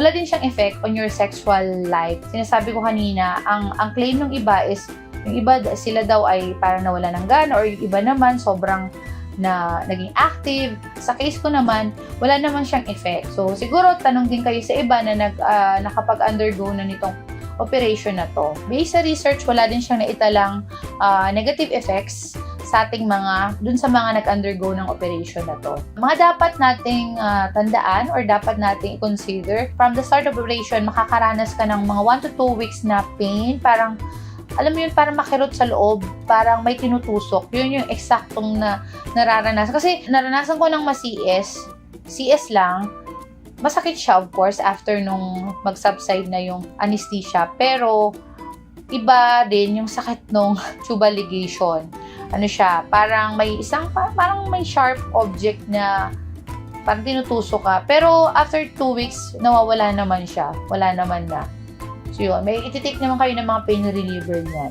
wala din siyang effect on your sexual life. Sinasabi ko kanina, ang, ang claim ng iba is, yung iba, sila daw ay parang nawala ng gana or yung iba naman, sobrang na naging active. Sa case ko naman, wala naman siyang effect. So, siguro tanong din kayo sa iba na nag, ah, nakapag-undergo na nitong operation na to. Based sa research, wala din siyang naitalang ah, negative effects sa ating mga, dun sa mga nag-undergo ng operation na to. Mga dapat nating ah, tandaan or dapat nating i-consider, from the start of operation, makakaranas ka ng mga 1 to 2 weeks na pain, parang alam mo yun, parang makirot sa loob, parang may tinutusok. Yun yung eksaktong na nararanasan. Kasi naranasan ko ng ma-CS, CS lang, masakit siya of course after nung mag-subside na yung anesthesia. Pero iba din yung sakit nung tubal ligation. Ano siya, parang may isang, pa- parang may sharp object na parang tinutusok ka. Pero after two weeks, nawawala naman siya. Wala naman na. So yun, may ititake naman kayo ng mga pain reliever niyan.